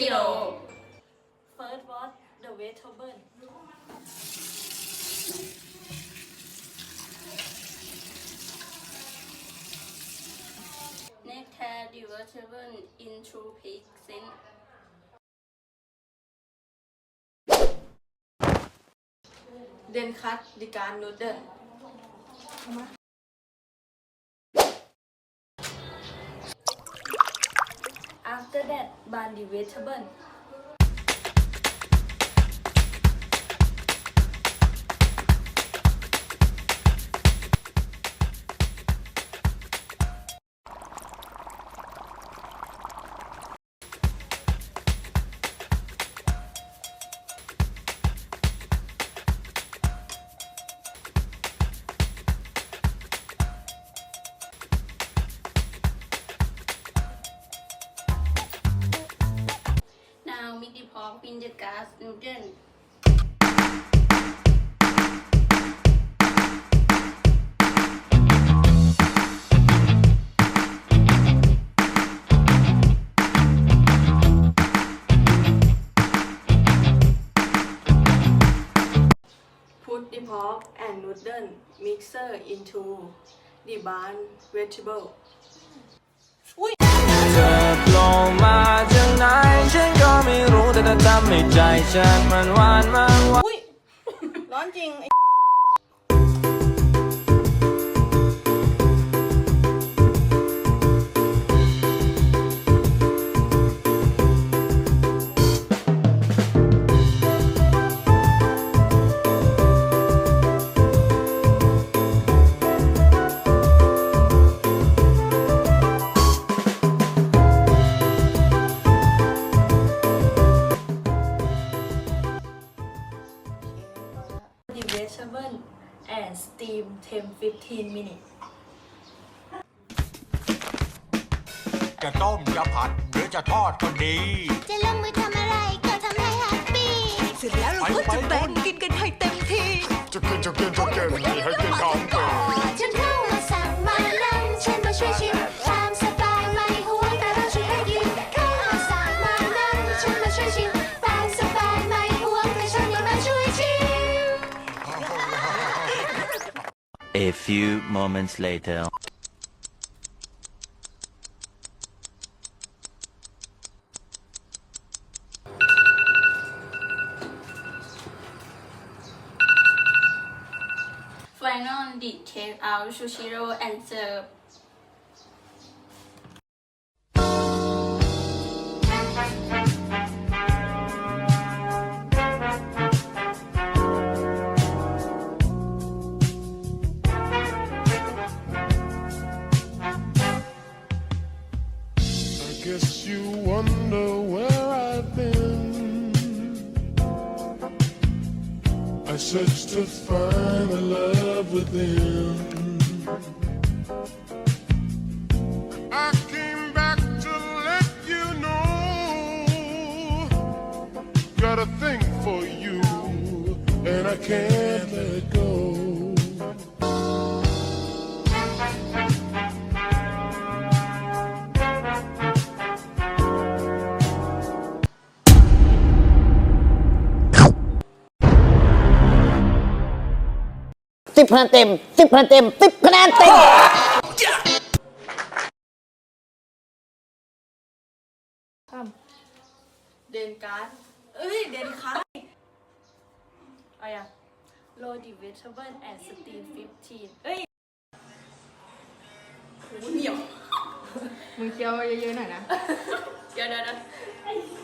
กิโล First was the Beethoven เนคแทร์ดิวเทเบิลอินทรูพิกเซนเดนคัตดิการนูเดิล after that b a n d i vegetable in the gas Newton. Put the pork and noodle mixer into the bun vegetable. เธอโผล่มาจากไหนฉันก็ไม่รู้ทำให้ใจฉันมันหวานมากว่าร้อนจริง vegetable and steam 10-15 minutes จะต้มจะผัดหรือจะทอดก็ดี จะลงมือทำอะไรก็ทำให้แฮปปี้เสร็จแล้วเราก็จะแบ่งกินกันให้เต็มที่ จะกินจะกินจะกินให้ให้กินข้ A few moments later. Final did take out Shushiro and serve Guess you wonder where I've been. I searched to find the love within. I came back to let you know. Got a thing for you, and I can't let go. สิบคะแนนเต็มสิบคะแนนเต็มสิบคะแนนเต็มเดนการ์ดเอ้ย เดนการ์ดอะไร่าโรดิเวทเบิลแอนด์สตีนฟิฟทีนเอ้ยโหเหนียว มึงเคี้ยวเยอะๆหน่อยนะเดี๋ยวเด